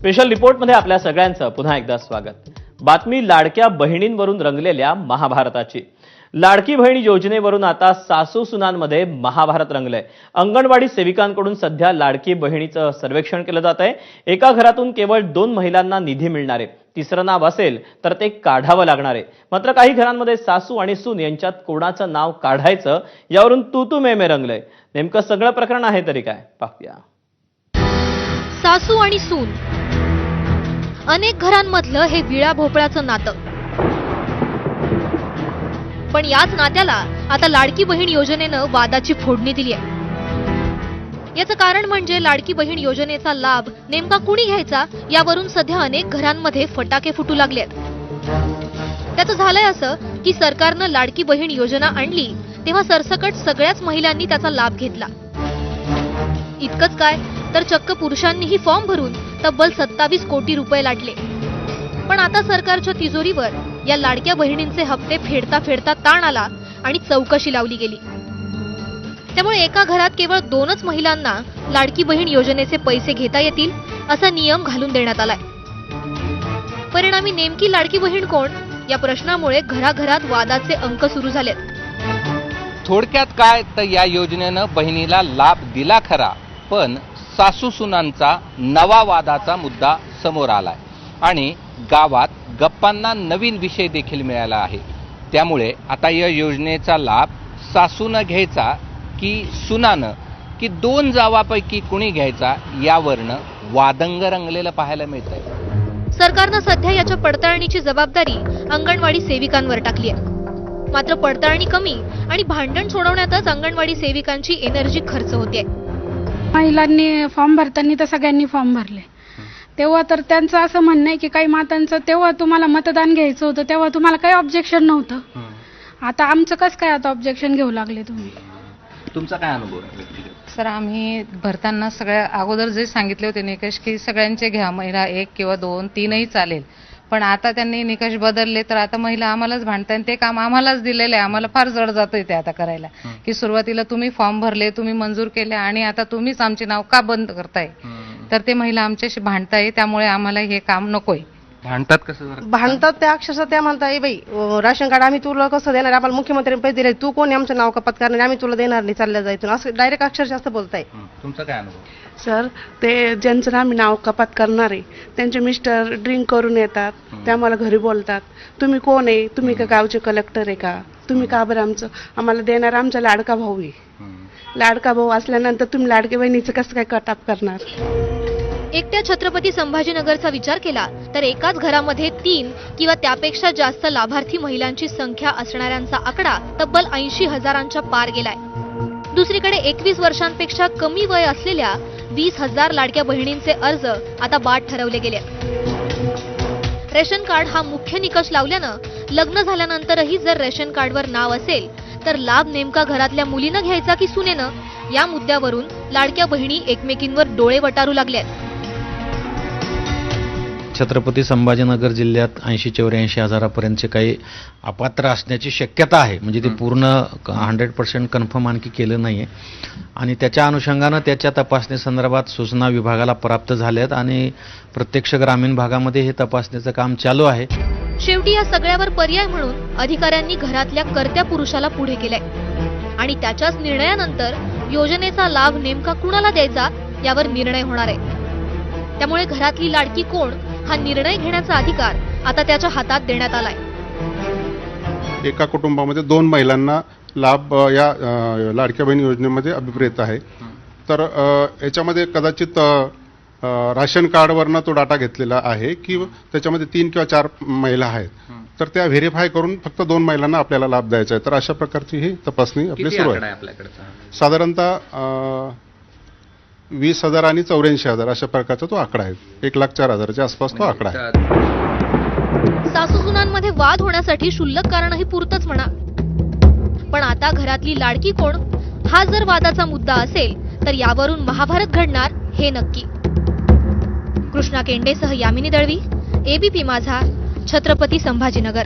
Special रिपोर्टमध्ये आपल्या सगळ्यांचं पुन्हा एकदा स्वागत. बातमी लाडक्या बहिणींवरून रंगलेल्या महाभारताची. लाडकी बहीण योजनेवरून आता सासू सुनांमध्ये महाभारत रंगलंय. अंगणवाडी सेविकांकडून सध्या लाडकी बहिणीचं सर्वेक्षण केलं जात आहे. एका घरातून केवळ दोन महिलांना निधी मिळणार आहे. तिसरं नाव असेल तर ते काढावं लागणार आहे. मात्र काही घरांमध्ये सासू आणि सून यांच्यात कोणाचं नाव काढायचं यावरून तू तू मे मे रंगलंय. नेमकं सगळं प्रकरण आहे तरी काय? पाहूया. सासू आणि सून. अनेक घरांमधलं हे विळा भोपळाचं नातं. पण याच नात्याला आता लाडकी बहीण योजनेनं वादाची फोडणी दिली आहे. याचं कारण म्हणजे लाडकी बहीण योजनेचा लाभ नेमका कुणी घ्यायचा यावरून सध्या अनेक घरांमध्ये फटाके फुटू लागले आहेत. त्याचं झालंय असं की सरकारनं लाडकी बहीण योजना आणली तेव्हा सरसकट सगळ्याच महिलांनी त्याचा लाभ घेतला. इतकंच काय? तर चक्क पुरुषांनीही फॉर्म भरून तब्बल सत्तावीस कोटी रुपये लाटले. पण आता सरकारच्या तिजोरीवर या लाडक्या बहिणींचे हप्ते फेडता फेडता ताण आला आणि चौकशी लावली गेली. त्यामुळे एका घरात केवळ दोनच महिलांना लाडकी बहीण योजनेचे पैसे घेता येतील असा नियम घालून देण्यात आलाय. परिणामी नेमकी लाडकी बहीण कोण? या प्रश्नामुळे घराघरात वादाचे अंक सुरू झालेत. थोडक्यात काय? तर या योजनेनं बहिणीला लाभ दिला खरा पण सासू सुनांचा नवा वादाचा मुद्दा समोर आला आहे आणि गावात गप्पांना नवीन विषय देखील मिळाला आहे. त्यामुळे आता या योजनेचा लाभ सासूनं घ्यायचा की सुनानं की दोन जावापैकी कुणी घ्यायचा यावरनं वादंग रंगलेलं पाहायला मिळतंय. सरकारनं सध्या याच्या पडताळणीची जबाबदारी अंगणवाडी सेविकांवर टाकली आहे. मात्र पडताळणी कमी आणि भांडण सोडवण्यातच अंगणवाडी सेविकांची एनर्जी खर्च होते महिलांनी फॉर्म भरताना तर सगळ्यांनी फॉर्म भरले. तेव्हा तर त्यांचं असं म्हणणं आहे की काही मातांचं तेव्हा तुम्हाला मतदान घ्यायचं होतं तेव्हा तुम्हाला काही ऑब्जेक्शन नव्हतं. आता आमचं कसं काय आता ऑब्जेक्शन घेऊ लागले तुम्ही? तुमचा काय अनुभव सर आम्ही भरताना सगळ्या अगोदर जे सांगितले होते निकष की सगळ्यांचे घ्या महिला एक किंवा दोन तीनही चालेल. पण आता त्यांनी निकष बदलले तर आता महिला आम्हालाच भांडताय आणि ते काम आम्हालाच दिलेलं आहे. आम्हाला फार जड जातंय ते आता करायला. की सुरुवातीला तुम्ही फॉर्म भरले तुम्ही मंजूर केले आणि आता तुम्हीच आमचे नाव का बंद करताय? तर ते महिला आमच्याशी भांडताय त्यामुळे आम्हाला हे काम नकोय. भांडतात कसं जरा? भांडतात त्या अक्षरशः त्या म्हणता "ए बाई अं, राशन कार्ड आम्ही तुला कसं देणार? आम्हाला मुख्यमंत्र्यांनी पैसे दिले. तू कोण आहे आमचं नाव कपात करणार आम्ही तुला देणार नाही चालल्या जायतून. असं डायरेक्ट अक्षरशः असं बोलताय. हं. तुमचा काय अनुभव? सर ते ज्यांचं आम्ही नाव कपात करणार आहे त्यांचे मिस्टर ड्रिंक करून येतात. ते आम्हाला घरी बोलतात. तुम्ही कोण आहे? तुम्ही का गावचे कलेक्टर आहे का? तुम्ही का बरं आमचं? आम्हाला देणार आमचा लाडका भाऊ आहे. हं. लाडका भाऊ असल्यानंतर तुम्ही लाडके बहिणीचं कसं काय कटाप करणार? एकट्या छत्रपती संभाजीनगरचा विचार केला तर एकाच घरामध्ये तीन किंवा त्यापेक्षा जास्त लाभार्थी महिलांची संख्या असणाऱ्यांचा आकडा तब्बल ऐंशी हजारांच्या पार गेलाय. दुसरीकडे एकवीस वर्षांपेक्षा कमी वय असलेल्या वीस हजार लाडक्या बहिणींचे अर्ज आता बाद ठरवले गेले. रेशन कार्ड हा मुख्य निकष लावल्यानं लग्न झाल्यानंतरही जर रेशन कार्डवर नाव असेल तर लाभ नेमका घरातल्या मुलीनं घ्यायचा की सुनेनं? या मुद्द्यावरून लाडक्या बहिणी एकमेकींवर डोळे वटारू लागल्यात. छत्रपती संभाजीनगर जिल्ह्यात ऐंशी चौऱ्याऐंशी हजारापर्यंतचे काही अपात्र असण्याची शक्यता आहे. म्हणजे ते पूर्ण हंड्रेड पर्सेंट कन्फर्म आणखी केलं नाही आहे आणि त्याच्या अनुषंगानं त्याच्या तपासणी संदर्भात सूचना विभागाला प्राप्त झाल्यात आणि प्रत्यक्ष ग्रामीण भागामध्ये हे तपासणीचं काम चालू आहे. शेवटी या सगळ्यावर पर्याय म्हणून अधिकाऱ्यांनी घरातल्या कर्त्या पुरुषाला पुढे केलंय. आणि त्याच्याच निर्णयानंतर योजनेचा लाभ नेमका कुणाला द्यायचा यावर निर्णय होणार आहे. त्यामुळे घरातली लाडकी कोण हा निर्णय घेण्याचा अधिकार आता त्याच्या हातात देण्यात आलाय. एका कुटुंबामध्ये दोन महिलांना लाभ या लाडक्या बहीण योजनेमध्ये अभिप्रेत आहे. तर याच्यामध्ये कदाचित राशन कार्डवरनं तो डाटा घेतलेला आहे की त्याच्यामध्ये तीन किंवा चार महिला आहेत. तर त्या व्हेरीफाय करून फक्त दोन महिलांना आपल्याला लाभ द्यायचा आहे. तर अशा प्रकारची ही तपासणी आपली सुरू आहे. साधारणतः वीस हजार आणि चौऱ्याऐंशी हजार अशा प्रकारचा तो आकडा आहे. एक लाख चार हजाराच्या आसपास तो आकडा आहे. सासूसुनांमध्ये वाद होण्यासाठी क्षुल्लक कारणही पुरतच म्हणा. पण आता घरातली लाडकी कोण? हा जर वादाचा मुद्दा असेल तर यावरून महाभारत घडणार हे नक्की. कृष्णा केंडेसह यामिनी दळवी एबीपी माझा छत्रपती संभाजीनगर.